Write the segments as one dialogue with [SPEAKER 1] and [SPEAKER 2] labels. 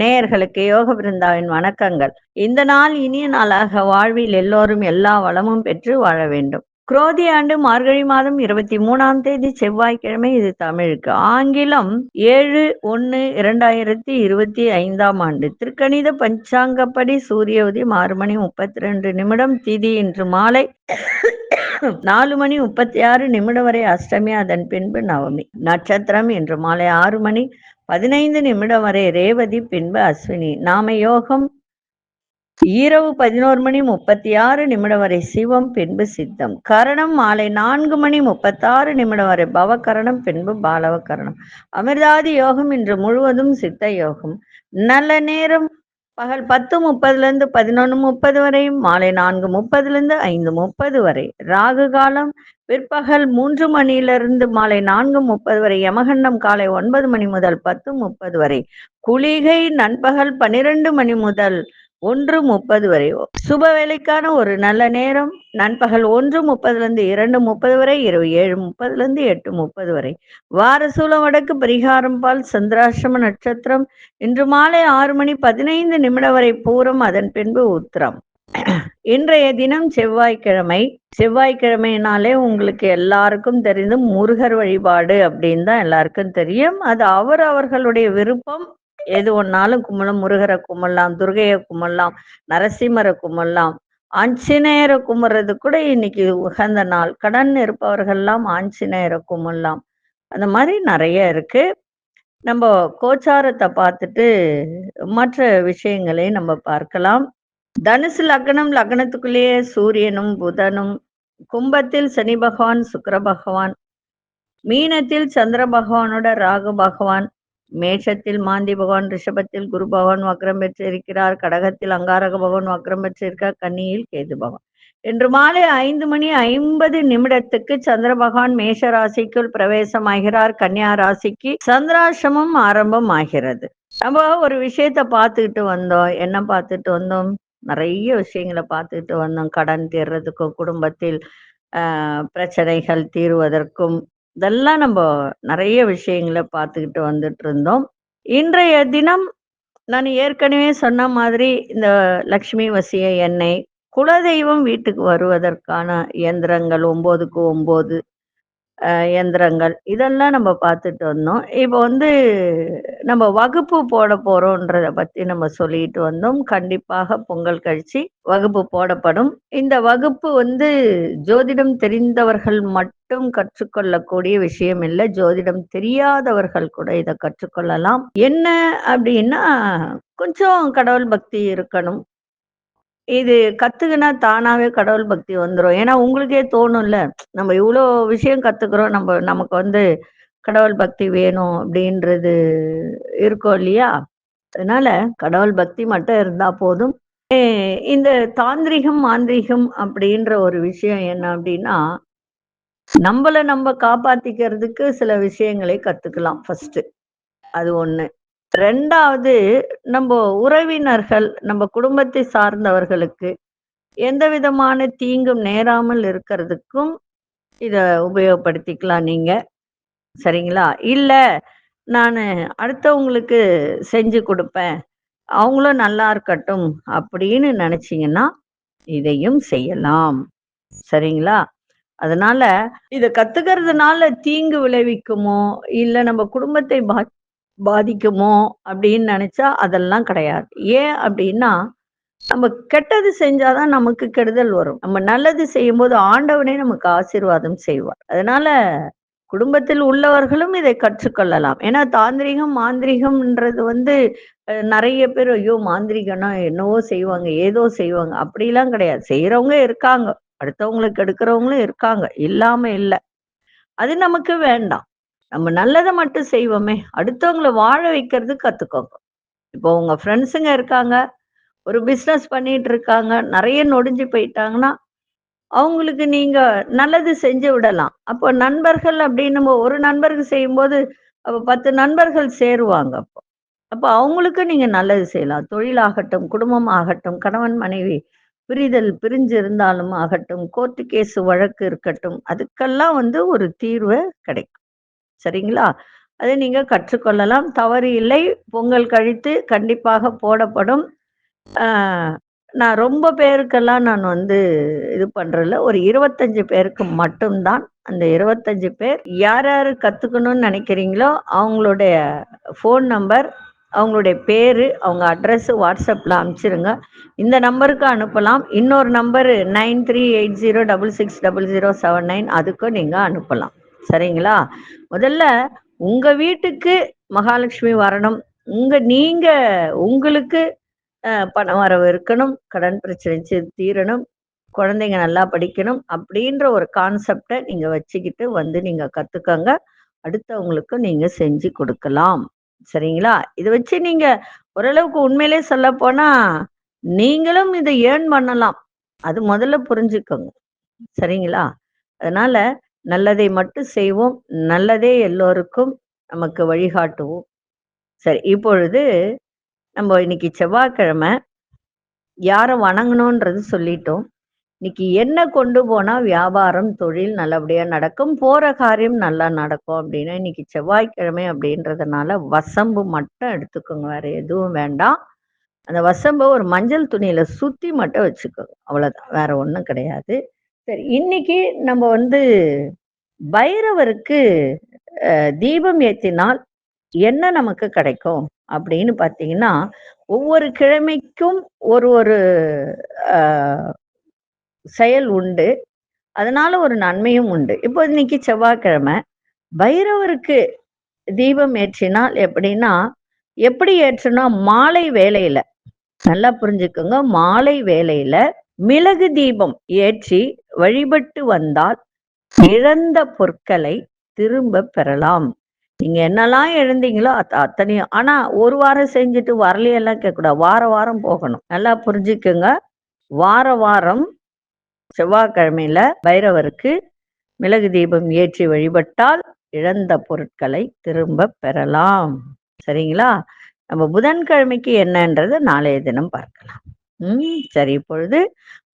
[SPEAKER 1] நேயர்களுக்கு யோக பிருந்தாவின் வணக்கங்கள். இந்த நாள் இனிய நாளாக வாழ்வில் எல்லோரும் எல்லா வளமும் பெற்று வாழ வேண்டும். குரோதி ஆண்டு மார்கழி மாதம் இருபத்தி மூணாம் தேதி செவ்வாய்க்கிழமை இது தமிழுக்கு. ஆங்கிலம் ஏழு ஒன்று இரண்டாயிரத்தி இருபத்தி ஐந்தாம் ஆண்டு. திருக்கணித பஞ்சாங்கப்படி சூரிய உதி ஆறு மணி முப்பத்தி ரெண்டு நிமிடம். திதி இன்று மாலை நாலு மணி முப்பத்தி ஆறு நிமிடம் வரை அஷ்டமி அதன் பின்பு நவமி. நட்சத்திரம் இன்று மாலை ஆறு மணி பதினைந்து நிமிடம் வரை ரேவதி பின்பு அஸ்வினி. நாம யோகம் இரவு பதினோரு மணி முப்பத்தி ஆறு நிமிடம் வரை சிவம் பின்பு சித்தம். கரணம் மாலை நான்கு மணி முப்பத்தாறு நிமிடம் வரை பவகரணம் பின்பு பாலவ கரணம் அமிர்தாதி யோகம் இன்று முழுவதும் சித்த யோகம். நல்ல நேரம் பகல் பத்து முப்பதுல இருந்து பதினொன்று முப்பது வரை மாலை நான்கு முப்பதுல இருந்து ஐந்து முப்பது வரை. ராகு காலம் பிற்பகல் மூன்று மணியிலிருந்து மாலை நான்கு முப்பது வரை யமகண்டம் காலை ஒன்பது மணி முதல் பத்து முப்பது வரை. குளிகை நண்பகல் பன்னிரண்டு மணி முதல் ஒன்று முப்பது வரை. சுப வேலைக்கான ஒரு நல்ல நேரம். நண்பகல் ஒன்று முப்பதுல இருந்து இரண்டு முப்பது வரை. இரவு ஏழு முப்பதுல இருந்து எட்டு முப்பது வரை. வாரசூலம் வடக்கு பரிகாரம் பால் சந்திராசிரம நட்சத்திரம். இன்று மாலை ஆறு மணி பதினைந்து நிமிடம் வரை பூரம் அதன் பின்பு உத்திரம். இன்றைய தினம் செவ்வாய்க்கிழமை. செவ்வாய்க்கிழமைனாலே உங்களுக்கு எல்லாருக்கும் தெரிந்து முருகர் வழிபாடு அப்படின்னு தான் எல்லாருக்கும் தெரியும். அது அவர் அவர்களுடைய விருப்பம். எது ஒன்னாலும் கும்பலாம் முருகரை கும்பலாம் துர்கையை கும்பலாம் நரசிம்மரை கும்பலாம். ஆஞ்சநேயரை கும்பிட்றது கூட இன்னைக்கு உகந்த நாள். கடன் இருப்பவர்கள்லாம் ஆஞ்சநேயரை கும்பிடலாம் அந்த மாதிரி நிறைய இருக்கு. நம்ம கோச்சாரத்தை பார்த்துட்டு மற்ற விஷயங்களை நம்ம பார்க்கலாம். தனுசு லக்னம் லக்னத்துக்குள்ளேயே சூரியனும் புதனும். கும்பத்தில் சனி பகவான் சுக்கர பகவான். மீனத்தில் சந்திர பகவானோட ராகு பகவான். மேஷத்தில் மாந்தி பகவான் ரிஷபத்தில் குரு பகவான் வக்ரம் பெற்றிருக்கிறார். கடகத்தில் அங்காரக பகவான் வக்ரம் பெற்றிருக்கார் கன்னியில் கேது பகவான். இன்று மாலை ஐந்து மணி ஐம்பது நிமிடத்துக்கு சந்திர பகவான் மேஷ ராசிக்குள் பிரவேசமாகிறார். கன்னியா ராசிக்கு சந்திராசிரமம் ஆரம்பம் ஆகிறது நம்ம ஒரு விஷயத்த பார்த்துக்கிட்டு வந்தோம். என்ன பார்த்துட்டு வந்தோம்? நிறைய விஷயங்களை பார்த்துக்கிட்டு வந்தோம். கடன் தீர்றதுக்கும் குடும்பத்தில் ஆஹ் பிரச்சனைகள் தீர்வதற்கும் இதெல்லாம் நம்ம நிறைய விஷயங்களை பார்த்துக்கிட்டு வந்துட்டு இருந்தோம் இன்றைய தினம் நான் ஏற்கனவே சொன்ன மாதிரி இந்த லக்ஷ்மி வசிய எண்ணெய் குலதெய்வம் வீட்டுக்கு வருவதற்கான இயந்திரங்கள் ஒம்போதுக்கு ஒம்போது இயந்திரங்கள் இதெல்லாம் நம்ம பார்த்துட்டு வந்தோம். இப்போ வந்து நம்ம வகுப்பு போட போறோன்றத பத்தி நம்ம சொல்லிட்டு வந்தோம். கண்டிப்பாக பொங்கல் கழிச்சு வகுப்பு போடப்படும். இந்த வகுப்பு வந்து ஜோதிடம் தெரிந்தவர்கள் மட்டும் கற்றுக்கொள்ளக்கூடிய விஷயம் இல்லை. ஜோதிடம் தெரியாதவர்கள் கூட இதை கற்றுக்கொள்ளலாம். என்ன அப்படின்னா கொஞ்சம் கடவுள் பக்தி இருக்கணும். இது கத்துக்கினா தானாவே கடவுள் பக்தி வந்துடும் ஏன்னா உங்களுக்கே தோணும்ல நம்ம இவ்வளோ விஷயம் கத்துக்கிறோம் நம்ம நமக்கு வந்து கடவுள் பக்தி வேணும் அப்படின்றது இருக்கும் இல்லையா? அதனால கடவுள் பக்தி மட்டும் இருந்தா போதும். இந்த தாந்திரிகம் மாந்திரிகம் அப்படின்ற ஒரு விஷயம் என்ன அப்படின்னா நம்மளை நம்ம காப்பாத்திக்கிறதுக்கு சில விஷயங்களை கத்துக்கலாம் ஃபர்ஸ்ட் அது ஒண்ணு. ரெண்டாவது நம்ம உறவினர்கள் நம்ம குடும்பத்தை சார்ந்தவர்களுக்கு எந்த விதமான தீங்கும் நேராமல் இருக்கிறதுக்கும் இதை உபயோகப்படுத்திக்கலாம் நீங்க. சரிங்களா? இல்லை நான் அடுத்தவங்களுக்கு செஞ்சு கொடுப்பேன் அவங்களும் நல்லா இருக்கட்டும் அப்படின்னு நினைச்சீங்கன்னா இதையும் செய்யலாம். சரிங்களா? அதனால இதை கத்துக்கிறதுனால தீங்கு விளைவிக்குமோ இல்லை நம்ம குடும்பத்தை பா பாதிக்குமோ அப்படின்னு நினைச்சா அதெல்லாம் கிடையாது. ஏன் அப்படின்னா நம்ம கெட்டது செஞ்சாதான் நமக்கு கெடுதல் வரும். நம்ம நல்லது செய்யும் போது ஆண்டவனே நமக்கு ஆசீர்வாதம் செய்வார். அதனால குடும்பத்தில் உள்ளவர்களும் இதை கற்றுக்கொள்ளலாம். ஏன்னா தாந்திரிகம் மாந்திரிகம்ன்றது வந்து நிறைய பேர் ஐயோ மாந்திரிகம்னா என்னவோ செய்வாங்க ஏதோ செய்வாங்க. அப்படிலாம் கிடையாது. செய்யறவங்க இருக்காங்க. அடுத்தவங்களுக்கு எடுக்கிறவங்களும் இருக்காங்க. இல்லாம இல்லை. அது நமக்கு வேண்டாம். நம்ம நல்லதை மட்டும் செய்வோமே. அடுத்தவங்களை வாழ வைக்கிறது கத்துக்கோங்க. இப்போ உங்க ஃப்ரெண்ட்ஸுங்க இருக்காங்க ஒரு பிஸ்னஸ் பண்ணிட்டு இருக்காங்க நிறைய நொடிஞ்சு போயிட்டாங்கன்னா அவங்களுக்கு நீங்க நல்லது செஞ்சு விடலாம். அப்போ நண்பர்கள் அப்படின்னு ஒரு நண்பருக்கு செய்யும்போது அப்போ பத்து நண்பர்கள் சேருவாங்க அப்போ. அப்போ அவங்களுக்கு நீங்க நல்லது செய்யலாம். தொழிலாகட்டும் குடும்பம் ஆகட்டும் கணவன் மனைவி பிரிதல் பிரிஞ்சு இருந்தாலும் ஆகட்டும் கோர்ட்டு கேஸ் வழக்கு இருக்கட்டும் அதுக்கெல்லாம் வந்து ஒரு தீர்வு கிடைக்கும். சரிங்களா? அதை நீங்க கற்றுக்கொள்ளலாம். தவறு இல்லை. பொங்கல் கழித்து கண்டிப்பாக போடப்படும். நான் ரொம்ப பேருக்கெல்லாம் நான் வந்து இது பண்றதில்ல. ஒரு இருபத்தஞ்சு பேருக்கு மட்டும்தான். அந்த இருபத்தஞ்சு பேர் யார் யார் கத்துக்கணும்னு நினைக்கிறீங்களோ அவங்களுடைய ஃபோன் நம்பர் அவங்களுடைய பேரு அவங்க அட்ரஸ் வாட்ஸ்அப்ல அனுப்பிச்சிருங்க. இந்த நம்பருக்கு அனுப்பலாம். இன்னொரு number nine three eight zero double six double zero seven nine அதுக்கும் நீங்க அனுப்பலாம். சரிங்களா? முதல்ல உங்க வீட்டுக்கு மகாலட்சுமி வரணும். உங்க நீங்க உங்களுக்கு பண வரவு இருக்கணும். கடன் பிரச்சனை தீரணும். குழந்தைங்க நல்லா படிக்கணும் அப்படின்ற ஒரு கான்செப்டை நீங்க வச்சுக்கிட்டு வந்து நீங்க கத்துக்கங்க. அடுத்தவங்களுக்கு நீங்க செஞ்சு கொடுக்கலாம். சரிங்களா? இதை வச்சு நீங்க ஓரளவுக்கு உண்மையிலே சொல்ல போனா நீங்களும் இதை ஏர்ன் பண்ணலாம். அது முதல்ல புரிஞ்சுக்கோங்க. சரிங்களா? அதனால நல்லதை மட்டும் செய்வோம் நல்லதே எல்லோருக்கும் நமக்கு வழிகாட்டுவோம். சரி இப்பொழுது நம்ம இன்னைக்கு செவ்வாய்க்கிழமை யாரை வணங்கணுன்றது சொல்லிட்டோம். இன்னைக்கு என்ன கொண்டு போனா வியாபாரம் தொழில் நல்லபடியா நடக்கும் போற காரியம் நல்லா நடக்கும் அப்படின்னா இன்னைக்கு செவ்வாய்க்கிழமை அப்படின்றதுனால வசம்பு மட்டும் எடுத்துக்கோங்க வேற எதுவும் வேண்டாம். அந்த வசம்பை ஒரு மஞ்சள் துணியில சுத்தி மட்டும் வச்சுக்கோங்க அவ்வளவுதான் வேற ஒண்ணும் கிடையாது. சரி இன்னைக்கு நம்ம வந்து பைரவருக்கு தீபம் ஏத்தினால் என்ன நமக்கு கிடைக்கும்? அப்படின்னு பார்த்தீங்கன்னா ஒவ்வொரு கிழமைக்கும் ஒரு ஒரு செயல் உண்டு. அதனால ஒரு நன்மையும் உண்டு. இப்போ இன்னைக்கு செவ்வாய்க்கிழமை பைரவருக்கு தீபம் ஏற்றினால் எப்படின்னா எப்படி ஏற்றுனா மாலை வேலையில நல்லா புரிஞ்சுக்கோங்க மாலை வேலையில மிளகு தீபம் ஏற்றி வழிபட்டு வந்தால் இழந்த பொருட்களை திரும்ப பெறலாம். நீங்க என்னெல்லாம் எழுந்தீங்களோ அத்த அத்தனையும் ஆனா ஒரு வாரம் செஞ்சுட்டு வரலையெல்லாம் கேட்கக்கூடாது. வார வாரம் போகணும். நல்லா புரிஞ்சுக்கோங்க. வார வாரம் செவ்வாய்க்கிழமையில பைரவருக்கு மிளகு தீபம் ஏற்றி வழிபட்டால் இழந்த பொருட்களை திரும்ப பெறலாம். சரிங்களா? நம்ம புதன்கிழமைக்கு என்னன்றதை நாளைய தினம் பார்க்கலாம். ம் சரி. இப்பொழுது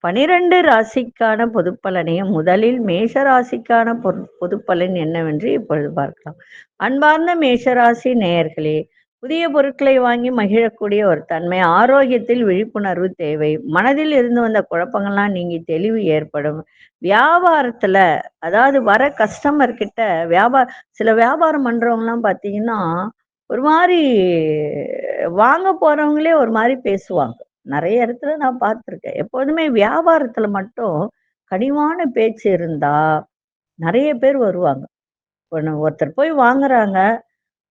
[SPEAKER 1] பனிரெண்டு ராசிக்கான பொதுப்பலனையும் முதலில் மேஷ ராசிக்கான பொது பொதுப்பலன் என்னவென்று இப்பொழுது பார்க்கலாம். அன்பார்ந்த மேஷராசி நேயர்களே புதிய பொருட்களை வாங்கி மகிழக்கூடிய ஒரு தன்மை ஆரோக்கியத்தில் விழிப்புணர்வு தேவை. மனதில் இருந்து வந்த குழப்பங்கள்லாம் நீங்கி தெளிவு ஏற்படும். வியாபாரத்துல அதாவது வர கஸ்டமர் கிட்ட வியாபார சில வியாபாரம் பண்றவங்கலாம் பார்த்தீங்கன்னா ஒரு மாதிரி வாங்க போறவங்களே ஒரு மாதிரி பேசுவாங்க. நிறைய இடத்துல நான் பார்த்துருக்கேன். எப்போதுமே வியாபாரத்துல மட்டும் கனிவான பேச்சு இருந்தா நிறைய பேர் வருவாங்க. இப்போ ஒருத்தர் போய் வாங்குறாங்க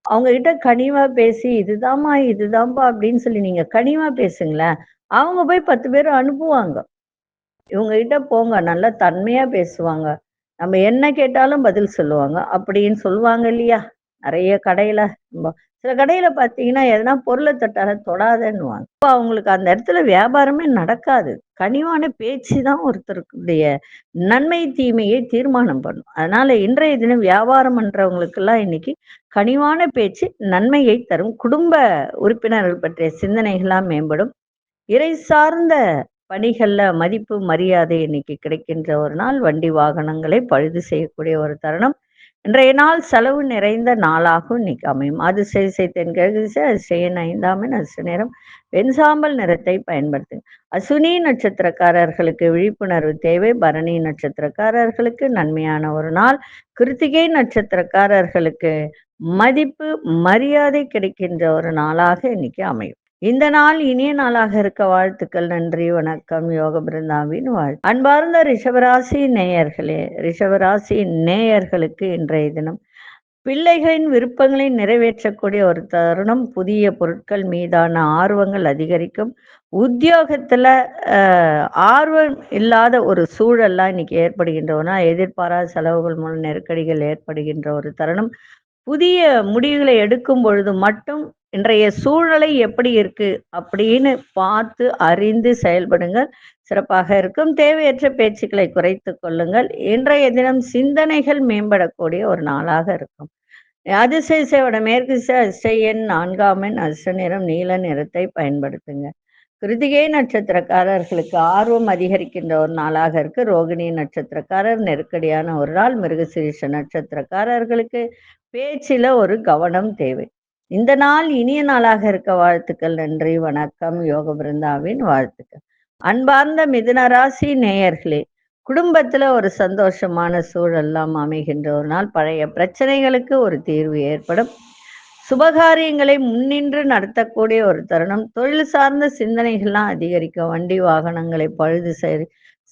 [SPEAKER 1] அவங்க கிட்ட கனிவா பேசி இதுதாம்மா இதுதான்பா அப்படின்னு சொல்லி நீங்க கனிவா பேசுங்களேன் அவங்க போய் பத்து பேர் அனுப்புவாங்க. இவங்க கிட்ட போங்க நல்லா தன்மையா பேசுவாங்க. நம்ம என்ன கேட்டாலும் பதில் சொல்லுவாங்க. அப்படின்னு சொல்லுவாங்க இல்லையா? நிறைய கடையில சில கடையில பாத்தீங்கன்னா எதனா பொருளை தொட்டால தொடாதன்னுவாங்க. இப்போ அவங்களுக்கு அந்த இடத்துல வியாபாரமே நடக்காது. கனிவான பேச்சு தான் ஒருத்தருக்குடைய நன்மை தீமையை தீர்மானம் பண்ணும். அதனால இன்றைய தினம் வியாபாரம் பண்றவங்களுக்கெல்லாம் இன்னைக்கு கனிவான பேச்சு நன்மையை தரும். குடும்ப உறுப்பினர்கள் பற்றிய சிந்தனைகள்லாம் மேம்படும். இறை சார்ந்த பணிகள்ல மதிப்பு மரியாதை இன்னைக்கு கிடைக்கின்ற ஒரு நாள். வண்டி வாகனங்களை பழுது செய்யக்கூடிய ஒரு தருணம். இன்றைய நாள் செலவு நிறைந்த நாளாகவும் இன்னைக்கு அமையும். அது செய்சை தென்கிழக்கு திசை அது செய்யன் ஐந்தாமின் அசு நேரம் வெண்சாம்பல் நிறத்தை பயன்படுத்துங்க. அசுனி நட்சத்திரக்காரர்களுக்கு விழிப்புணர்வு தேவை பரணி நட்சத்திரக்காரர்களுக்கு நன்மையான ஒரு நாள். கிருத்திகை நட்சத்திரக்காரர்களுக்கு மதிப்பு மரியாதை கிடைக்கின்ற ஒரு நாளாக இன்னைக்கு அமையும். இந்த நாள் இனிய நாளாக இருக்க வாழ்த்துக்கள் நன்றி வணக்கம். யோக பிருந்தாவின் வாழ் அன்பார்ந்த ரிஷபராசி நேயர்களே ரிஷபராசி நேயர்களுக்கு இன்றைய தினம் பிள்ளைகளின் விருப்பங்களை நிறைவேற்றக்கூடிய ஒரு தருணம். புதிய பொருட்கள் மீதான ஆர்வங்கள் அதிகரிக்கும். உத்தியோகத்துல ஆர்வம் இல்லாத ஒரு சூழல்லாம் இன்னைக்கு ஏற்படுகின்றவனா எதிர்பாராத செலவுகள் மூலம் நெருக்கடிகள் ஏற்படுகின்ற ஒரு தருணம். புதிய முடிவுகளை எடுக்கும் பொழுது மட்டும் இன்றைய சூழ்நிலை எப்படி இருக்கு அப்படின்னு பார்த்து அறிந்து செயல்படுங்கள். சிறப்பாக இருக்கும். தேவையற்ற பேச்சுக்களை குறைத்து கொள்ளுங்கள். இன்றைய தினம் சிந்தனைகள் மேம்படக்கூடிய ஒரு நாளாக இருக்கும். அதிசய சேவோட மேற்கு திசை எண் நான்காம் எண் அதிர்ஷ்ட நிறம் நீல நிறத்தை பயன்படுத்துங்க. கிருதிகை நட்சத்திரக்காரர்களுக்கு ஆர்வம் அதிகரிக்கின்ற ஒரு நாளாக இருக்கு. ரோகிணி நட்சத்திரக்காரர் நெருக்கடியான ஒரு நாள். மிருகசீரிஷ நட்சத்திரக்காரர்களுக்கு பேச்சில ஒரு கவனம் தேவை. இந்த நாள் இனிய நாளாக இருக்க வாழ்த்துக்கள். நன்றி வணக்கம். யோக பிருந்தாவின் வாழ்த்துக்கள். அன்பார்ந்த மிதுனராசி நேயர்களே குடும்பத்துல ஒரு சந்தோஷமான சூழல்லாம் அமைகின்ற ஒரு நாள். பழைய பிரச்சனைகளுக்கு ஒரு தீர்வு ஏற்படும். சுபகாரியங்களை முன்னின்று நடத்தக்கூடிய ஒரு தருணம். தொழில் சார்ந்த சிந்தனைகள்லாம் அதிகரிக்கும். வண்டி வாகனங்களை பழுது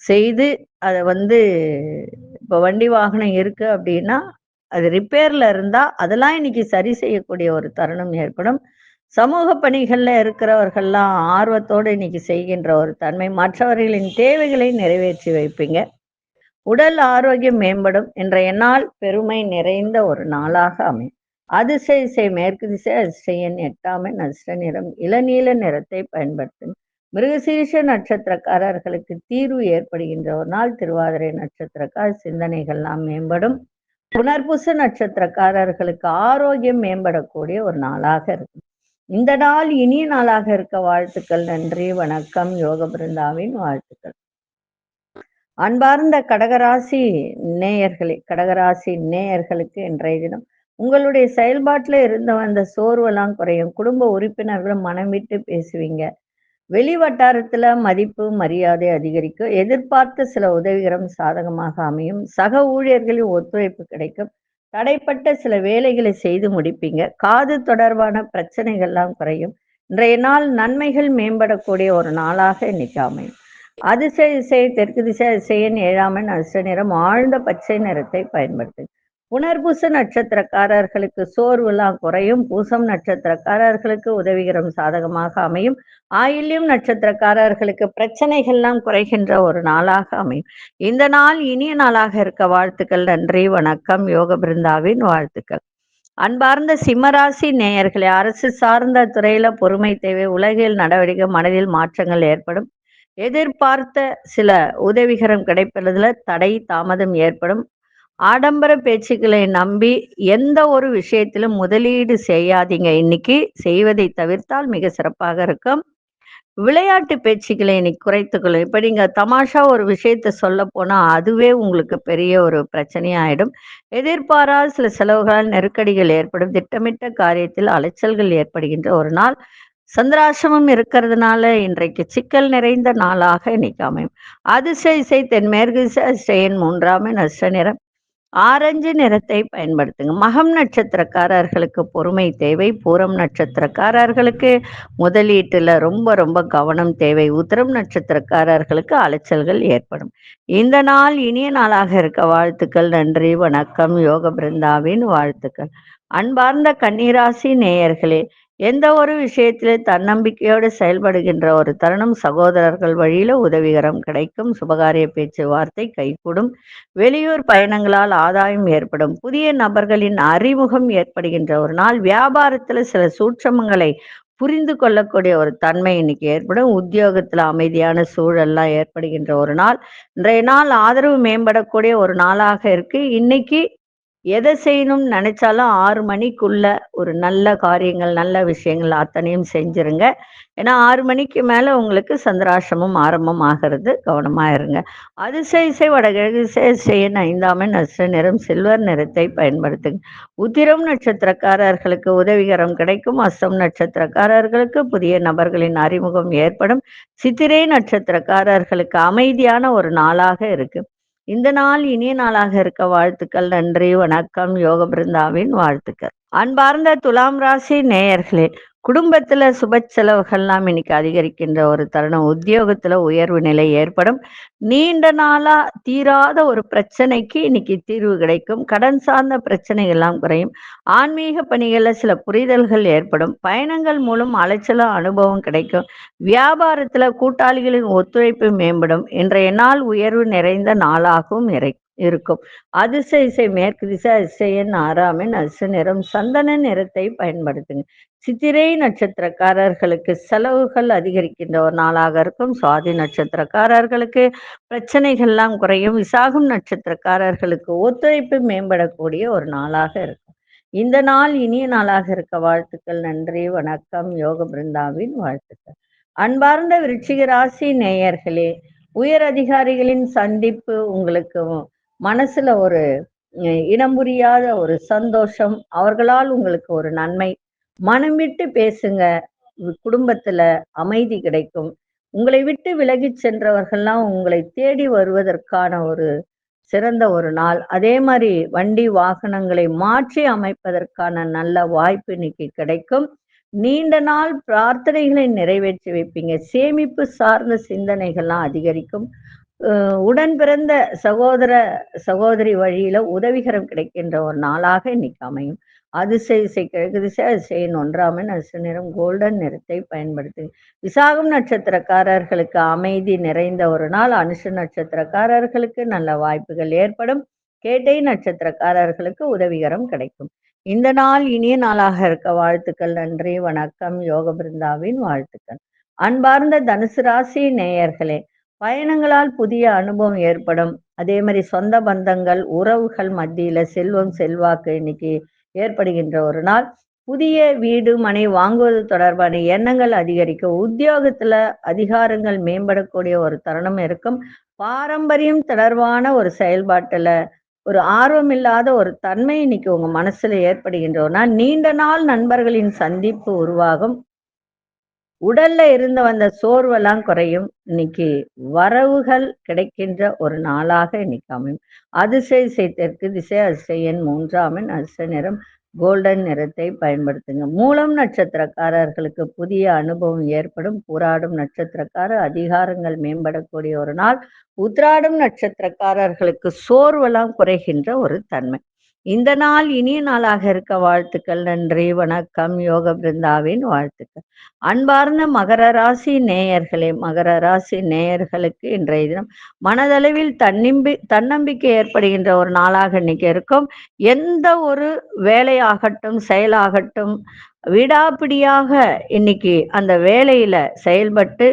[SPEAKER 1] செய்து அதை வந்து இப்போ வண்டி வாகனம் இருக்கு அப்படின்னா அது ரிப்பேர்ல இருந்தா அதெல்லாம் இன்னைக்கு சரி செய்யக்கூடிய ஒரு தருணம் ஏற்படும். சமூக பணிகள்ல இருக்கிறவர்கள்லாம் ஆர்வத்தோடு இன்னைக்கு செய்கின்ற ஒரு தன்மை. மற்றவர்களின் தேவைகளை நிறைவேற்றி வைப்பீங்க. உடல் ஆரோக்கியம் மேம்படும். என்ற என்னால் பெருமை நிறைந்த ஒரு நாளாக அமையும். அதிசய இசை மேற்கு திசை அதிசயன் எட்டாமை அதிர்ஷ்ட நிறம் இளநீல நிறத்தை பயன்படுத்தும். மிருகசீர்ஷ நட்சத்திரக்காரர்களுக்கு தீர்வு ஏற்படுகின்ற ஒரு நாள் திருவாதிரை நட்சத்திரக்கார் சிந்தனைகள்லாம் மேம்படும். புனர்பூச நட்சத்திரக்காரர்களுக்கு ஆரோக்கியம் மேம்படக்கூடிய ஒரு நாளாக இருக்கும். இந்த நாள் இனிய நாளாக இருக்க வாழ்த்துக்கள் நன்றி வணக்கம் யோக பிருந்தாவின் வாழ்த்துக்கள். அன்பார்ந்த கடகராசி நேயர்களே கடகராசி நேயர்களுக்கு இன்றைய தினம் உங்களுடைய செயல்பாட்டில் இருந்த வந்த சோர்வெல்லாம் குறையும். குடும்ப உறுப்பினர்களும் மனம் விட்டு பேசுவீங்க. வெளி வட்டாரத்தில் மதிப்பு மரியாதை அதிகரிக்கும். எதிர்பார்த்த சில உதவிகரம் சாதகமாக அமையும். சக ஊழியர்களின் ஒத்துழைப்பு கிடைக்கும். தடைப்பட்ட சில வேலைகளை செய்து முடிப்பீங்க. காது தொடர்பான பிரச்சனைகள்லாம் குறையும். இன்றைய நாள் நன்மைகள் மேம்படக்கூடிய ஒரு நாளாக இன்னைக்கு அமையும். அதிசய திசை தெற்கு திசை அதிசயன் ஏழாமன் அதிர்ஷ்ட நிறம் ஆழ்ந்த பச்சை நிறத்தை பயன்படுத்து புனர்பூச நட்சத்திரக்காரர்களுக்கு சோர்வுலாம் குறையும். பூசம் நட்சத்திரக்காரர்களுக்கு உதவிகரம் சாதகமாக அமையும். ஆயில்யம் நட்சத்திரக்காரர்களுக்கு பிரச்சனைகள்லாம் குறைகின்ற ஒரு நாளாக அமையும். இந்த நாள் இனிய நாளாக இருக்க வாழ்த்துக்கள். நன்றி வணக்கம். யோக பிருந்தாவின் வாழ்த்துக்கள். அன்பார்ந்த சிம்மராசி நேயர்களே அரசு சார்ந்த துறையில பொறுமை தேவை உலகில் நடவடிக்கை மனதில் மாற்றங்கள் ஏற்படும். எதிர்பார்த்த சில உதவிகரம் கிடைப்பதில் தடை தாமதம் ஏற்படும். ஆடம்பர பேச்சுக்களை நம்பி எந்த ஒரு விஷயத்திலும் முதலீடு செய்யாதீங்க. இன்னைக்கு செய்வதை தவிர்த்தால் மிக சிறப்பாக இருக்கும். விளையாட்டு பேச்சுக்களை இன்னைக்கு குறைத்துக்கொள்ளும் இப்போ நீங்கள் தமாஷா ஒரு விஷயத்த சொல்ல போனால் அதுவே உங்களுக்கு பெரிய ஒரு பிரச்சனையாயிடும். எதிர்பாரா சில செலவுகளால் நெருக்கடிகள் ஏற்படும். திட்டமிட்ட காரியத்தில் அலைச்சல்கள் ஏற்படுகின்ற ஒரு நாள். சந்திராசிரமம் இருக்கிறதுனால இன்றைக்கு சிக்கல் நிறைந்த நாளாக இன்னைக்கு அமையும். அதிசய இசை தென்மேற்கு செயன் மூன்றாம் நஷ்ட நிறம் ஆரஞ்சு நிறத்தை பயன்படுத்துங்க. மகம் நட்சத்திரக்காரர்களுக்கு பொறுமை தேவை பூரம் நட்சத்திரக்காரர்களுக்கு முதலீட்டில் ரொம்ப ரொம்ப கவனம் தேவை. உத்தரம் நட்சத்திரக்காரர்களுக்கு அலைச்சல்கள் ஏற்படும். இந்த நாள் இனிய நாளாக இருக்க வாழ்த்துக்கள் நன்றி வணக்கம் யோக பிருந்தாவின் வாழ்த்துக்கள். அன்பார்ந்த கன்னிராசி நேயர்களே எந்த ஒரு விஷயத்திலே தன்னம்பிக்கையோடு செயல்படுகின்ற ஒரு தருணம் சகோதரர்கள் வழியில உதவிகரம் கிடைக்கும். சுபகாரிய பேச்சுவார்த்தை கைகூடும். வெளியூர் பயணங்களால் ஆதாயம் ஏற்படும். புதிய நபர்களின் அறிமுகம் ஏற்படுகின்ற ஒரு நாள். வியாபாரத்துல சில சூட்சமங்களை புரிந்து கொள்ளக்கூடிய ஒரு தன்மை இன்னைக்கு ஏற்படும். உத்தியோகத்துல அமைதியான சூழல்லாம் ஏற்படுகின்ற ஒரு நாள். இன்றைய நாள் ஆதரவு மேம்படக்கூடிய ஒரு நாளாக இருக்கு. இன்னைக்கு எதை செய்யணும்னு நினைச்சாலும் ஆறு மணிக்குள்ள ஒரு நல்ல காரியங்கள் நல்ல விஷயங்கள் அத்தனையும் செஞ்சிருங்க. ஏன்னா ஆறு மணிக்கு மேல உங்களுக்கு சந்திராசிரமம் ஆரம்பம் ஆகிறது. கவனமா இருங்க. அதிசய இசை வடகிழக்கு செய்ய ஐந்தாமே நஷ்ட நிறம் சில்வர் நிறத்தை பயன்படுத்துங்க. உத்திரம் நட்சத்திரக்காரர்களுக்கு உதவிகரம் கிடைக்கும். அஸ்தம் நட்சத்திரக்காரர்களுக்கு புதிய நபர்களின் அறிமுகம் ஏற்படும். சித்திரை நட்சத்திரக்காரர்களுக்கு அமைதியான ஒரு நாளாக இருக்கு. இந்த நாள் இனிய நாளாக இருக்க வாழ்த்துக்கள் நன்றி வணக்கம் யோக பிருந்தாவின் வாழ்த்துக்கள். அன்பார்ந்த துலாம் ராசி நேயர்களே குடும்பத்துல சுப செலவுகள்லாம் இன்னைக்கு அதிகரிக்கின்ற ஒரு தருணம். உத்தியோகத்துல உயர்வு நிலை ஏற்படும். நீண்ட நாளா தீராத ஒரு பிரச்சனைக்கு இன்னைக்கு தீர்வு கிடைக்கும். கடன் சார்ந்த பிரச்சனைகள் எல்லாம் குறையும். ஆன்மீக பணிகள்ல சில புரிதல்கள் ஏற்படும். பயணங்கள் மூலம் அலைச்சலும் அனுபவம் கிடைக்கும். வியாபாரத்துல கூட்டாளிகளின் ஒத்துழைப்பு மேம்படும். இன்றைய நாள் உயர்வு நிறைந்த நாளாகவும் இறை இருக்கும். அதிசய இசை மேற்கு திசை அதிசயன் ஆறாமின் அசு நிறம் சந்தன நிறத்தை பயன்படுத்துங்க. சித்திரை நட்சத்திரக்காரர்களுக்கு செலவுகள் அதிகரிக்கின்ற ஒரு நாளாக இருக்கும். சுவாதி நட்சத்திரக்காரர்களுக்கு பிரச்சனைகள்லாம் குறையும். விசாகம் நட்சத்திரக்காரர்களுக்கு ஒத்துழைப்பு மேம்படக்கூடிய ஒரு நாளாக இருக்கும். இந்த நாள் இனிய நாளாக இருக்க வாழ்த்துக்கள் நன்றி வணக்கம் யோக பிருந்தாவின் வாழ்த்துக்கள். அன்பார்ந்த விருச்சிக ராசி நேயர்களே உயர் அதிகாரிகளின் சந்திப்பு உங்களுக்கு மனசுல ஒரு இனம் புரியாத ஒரு சந்தோஷம் அவர்களால் உங்களுக்கு ஒரு நன்மை. மனம் விட்டு பேசுங்க. குடும்பத்துல அமைதி கிடைக்கும். உங்களை விட்டு விலகி சென்றவர்கள்லாம் உங்களை தேடி வருவதற்கான ஒரு சிறந்த ஒரு நாள். அதே மாதிரி வண்டி வாகனங்களை மாற்றி அமைப்பதற்கான நல்ல வாய்ப்பு இன்னைக்கு கிடைக்கும். நீண்ட நாள் பிரார்த்தனைகளை நிறைவேற்றி வைப்பீங்க. சேமிப்பு சார்ந்த சிந்தனைகள்லாம் அதிகரிக்கும். உடன் பிறந்த சகோதர சகோதரி வழியில உதவிகரம் கிடைக்கின்ற ஒரு நாளாக இன்னைக்கு அமையும். அதிசய இசை கிழக்கு திசை அதிசயின் ஒன்றாமன் அசு நிறம் கோல்டன் நிறத்தை பயன்படுத்து. விசாகம் நட்சத்திரக்காரர்களுக்கு அமைதி நிறைந்த ஒரு நாள். அனுஷ நட்சத்திரக்காரர்களுக்கு நல்ல வாய்ப்புகள் ஏற்படும். கேட்டை நட்சத்திரக்காரர்களுக்கு உதவிகரம் கிடைக்கும். இந்த நாள் இனிய நாளாக இருக்க வாழ்த்துக்கள் நன்றி வணக்கம். யோக பிருந்தாவின் வாழ்த்துக்கள். அன்பார்ந்த தனுசு ராசி நேயர்களே பயணங்களால் புதிய அனுபவம் ஏற்படும். அதே மாதிரி சொந்த பந்தங்கள் உறவுகள் மத்தியில செல்வம் செல்வாக்கு இன்னைக்கு ஏற்படுகின்ற ஒரு நாள். புதிய வீடு மனை வாங்குவது தொடர்பான எண்ணங்கள் அதிகரிக்கும் உத்தியோகத்துல அதிகாரங்கள் மேம்படக்கூடிய ஒரு தருணம் இருக்கும். பாரம்பரியம் தொடர்பான ஒரு செயல்பாட்டுல ஒரு ஆர்வம் இல்லாத ஒரு தன்மை இன்னைக்கு உங்க மனசுல ஏற்படுகின்றோம்னா நீண்ட நாள் நண்பர்களின் சந்திப்பு உருவாகும். உடல்ல இருந்து வந்த சோர்வெல்லாம் குறையும். இன்னைக்கு வரவுகள் கிடைக்கின்ற ஒரு நாளாக இன்னைக்கு அமையும். அதிசய இசை தெற்கு திசை அதிசயன் மூன்றாமின் அதிசய நிறம் கோல்டன் நிறத்தை பயன்படுத்துங்க. மூலம் நட்சத்திரக்காரர்களுக்கு புதிய அனுபவம் ஏற்படும். போராடும் நட்சத்திரக்காரர் அதிகாரங்கள் மேம்படக்கூடிய ஒரு நாள். உத்ராடும் நட்சத்திரக்காரர்களுக்கு சோர்வெல்லாம் குறைகின்ற ஒரு தன்மை. இந்த நாள் இனிய நாளாக இருக்க வாழ்த்துக்கள் நன்றி வணக்கம் யோக பிருந்தாவின் வாழ்த்துக்கள். அன்பார்ந்த மகர ராசி நேயர்களே மகர ராசி நேயர்களுக்கு இன்றைய தினம் மனதளவில் தன்னிம்பி தன்னம்பிக்கை ஏற்படுகின்ற ஒரு நாளாக இன்னைக்கு இருக்கும். எந்த ஒரு வேலையாகட்டும் செயலாகட்டும் விடாப்பிடியாக இன்னைக்கு அந்த வேலையில செயல்பட்டு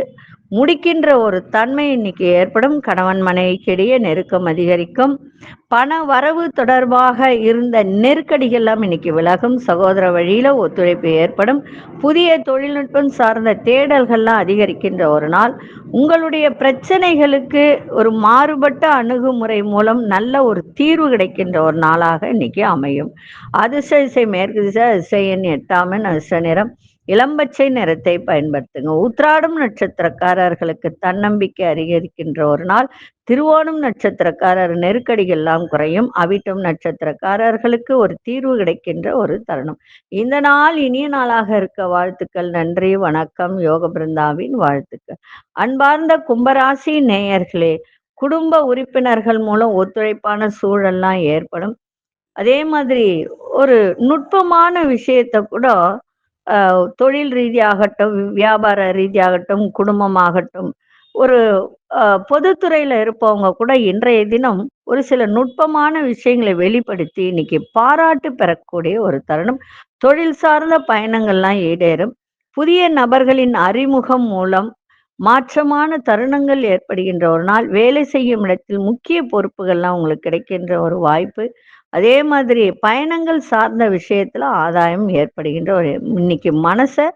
[SPEAKER 1] முடிக்கின்ற ஒரு தன்மை இன்னைக்கு ஏற்படும். கணவன் மனைவிக்கிடையே நெருக்கம் அதிகரிக்கும். பண வரவு தொடர்பாக இருந்த நெருக்கடிகள் எல்லாம் இன்னைக்கு விலகும். சகோதர வழியில ஒத்துழைப்பு ஏற்படும். புதிய தொழில்நுட்பம் சார்ந்த தேடல்கள்லாம் அதிகரிக்கின்ற ஒரு நாள். உங்களுடைய பிரச்சனைகளுக்கு ஒரு மாறுபட்ட அணுகுமுறை மூலம் நல்ல ஒரு தீர்வு கிடைக்கின்ற ஒரு நாளாக இன்னைக்கு அமையும். அதிர்ஷ்ட இசை மேற்கு திசை அதிசயன் எட்டாமன் அதிர்ஷ்ட நிறம். இளம்பச்சை நிறத்தை பயன்படுத்துங்க. உத்ராடம் நட்சத்திரக்காரர்களுக்கு தன்னம்பிக்கை அதிகரிக்கின்ற ஒரு நாள். திருவோணம் நட்சத்திரக்காரர் நெருக்கடிகள் எல்லாம் குறையும். அவிட்டம் நட்சத்திரக்காரர்களுக்கு ஒரு தீர்வு கிடைக்கின்ற ஒரு தருணம். இந்த நாள் இனிய நாளாக இருக்க வாழ்த்துக்கள். நன்றி வணக்கம். யோக பிருந்தாவின் வாழ்த்துக்கள். அன்பார்ந்த கும்பராசி நேயர்களே குடும்ப உறுப்பினர்கள் மூலம் ஒத்துழைப்பான சூழல்லாம் ஏற்படும். அதே மாதிரி ஒரு நுட்பமான விஷயத்த கூட தொழில் ரீதியாகட்டும் வியாபார ரீதியாகட்டும் குடும்பமாகட்டும் ஒரு பொதுத்துறையில் இருப்பவங்க கூட இன்றைய தினம் ஒரு சில நுட்பமான விஷயங்களை வெளிப்படுத்தி இன்னைக்கு பாராட்டு பெறக்கூடிய ஒரு தருணம். தொழில் சார்ந்த பயணங்கள்லாம் ஈடேறும். புதிய நபர்களின் அறிமுகம் மூலம் மாற்றமான தருணங்கள் ஏற்படுகின்ற ஒரு நாள். வேலை செய்யும் இடத்தில் முக்கிய பொறுப்புகள்லாம் உங்களுக்கு கிடைக்கின்ற ஒரு வாய்ப்பு. அதே மாதிரி பயணங்கள் சார்ந்த விஷயத்துல ஆதாயம் ஏற்படுகின்ற ஒரு இன்னைக்கு மனசை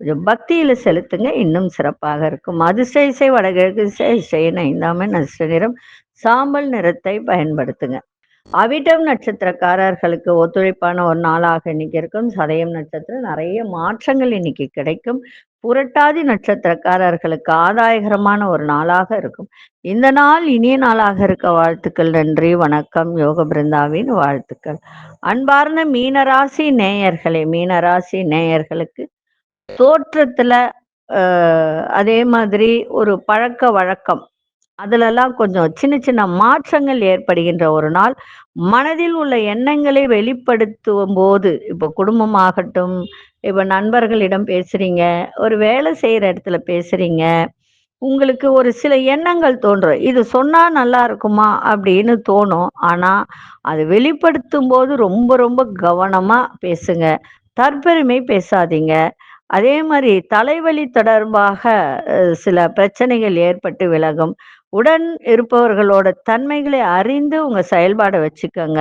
[SPEAKER 1] கொஞ்சம் பக்தியில செலுத்துங்க. இன்னும் சிறப்பாக இருக்கும். அதிர்ஷ்ட இசை வடகிழக்கு இசை இசையின் ஐந்தாமன் அதிர்ஷ்ட நிறம் சாம்பல் நிறத்தை பயன்படுத்துங்க. அவிட்டம் நட்சத்திரக்காரர்களுக்கு ஒத்துழைப்பான ஒரு நாளாக இன்னைக்கு இருக்கும். சதயம் நட்சத்திரம் நிறைய மாற்றங்கள் இன்னைக்கு கிடைக்கும். புரட்டாதி நட்சத்திரக்காரர்களுக்கு ஆதாயகரமான ஒரு நாளாக இருக்கும். இந்த நாள் இனிய நாளாக இருக்க வாழ்த்துக்கள் நன்றி வணக்கம் யோக பிருந்தாவின் வாழ்த்துக்கள். அன்பார்ந்த மீனராசி நேயர்களே மீனராசி நேயர்களுக்கு தோற்றத்துல அதே மாதிரி ஒரு பழக்க வழக்கம். அதுலெல்லாம் கொஞ்சம் சின்ன சின்ன மாற்றங்கள் ஏற்படுகின்ற ஒரு நாள். மனதில் உள்ள எண்ணங்களை வெளிப்படுத்தும் போது இப்போ குடும்பமாகட்டும் இப்போ நண்பர்களிடம் பேசுறீங்க ஒரு வேலை செய்கிற இடத்துல பேசுறீங்க உங்களுக்கு ஒரு சில எண்ணங்கள் தோன்றும். இது சொன்னா நல்லா இருக்குமா அப்படின்னு தோணும். ஆனா அது வெளிப்படுத்தும் போது ரொம்ப ரொம்ப கவனமா பேசுங்க. தற்பெருமை பேசாதீங்க. அதே மாதிரி தலைவலி தொடர்பாக சில பிரச்சனைகள் ஏற்பட்டு விலகும். உடன் இருப்பவர்களோட தன்மைகளை அறிந்து உங்க செயல்பாடை வச்சுக்கோங்க.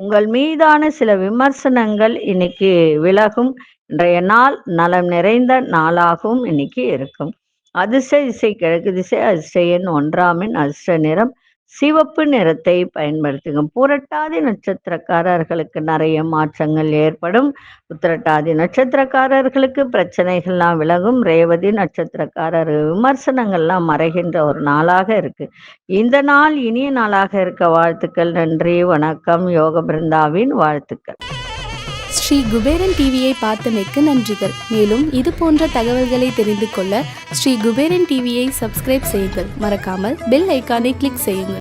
[SPEAKER 1] உங்கள் மீதான சில விமர்சனங்கள் இன்னைக்கு விலகும். இன்றைய நாள் நலம் நிறைந்த நாளாகவும் இன்னைக்கு இருக்கும். அதிர்ஷ்ட இசை கிழக்கு திசை அதிர்ஷ்ட எண் ஒன்றாம் எண் அதிர்ஷ்ட நிறம். சிவப்பு நிறத்தை பயன்படுத்துங்க. புரட்டாதி நட்சத்திரக்காரர்களுக்கு நிறைய மாற்றங்கள் ஏற்படும். உத்திரட்டாதி நட்சத்திரக்காரர்களுக்கு பிரச்சனைகள்லாம் விலகும். ரேவதி நட்சத்திரக்காரர் விமர்சனங்கள்லாம் மறைகின்ற ஒரு நாளாக இருக்கு. இந்த நாள் இனிய நாளாக இருக்க வாழ்த்துக்கள். நன்றி வணக்கம். யோக பிருந்தாவின் வாழ்த்துக்கள்.
[SPEAKER 2] ஸ்ரீ குபேரன் டிவியை பார்த்தமைக்கு நன்றிகள். மேலும் இது போன்ற தகவல்களை தெரிந்து கொள்ள ஸ்ரீ குபேரன் டிவியை சப்ஸ்கிரைப் செய்யுங்கள். மறக்காமல் பெல் ஐக்கானை கிளிக் செய்யுங்கள்.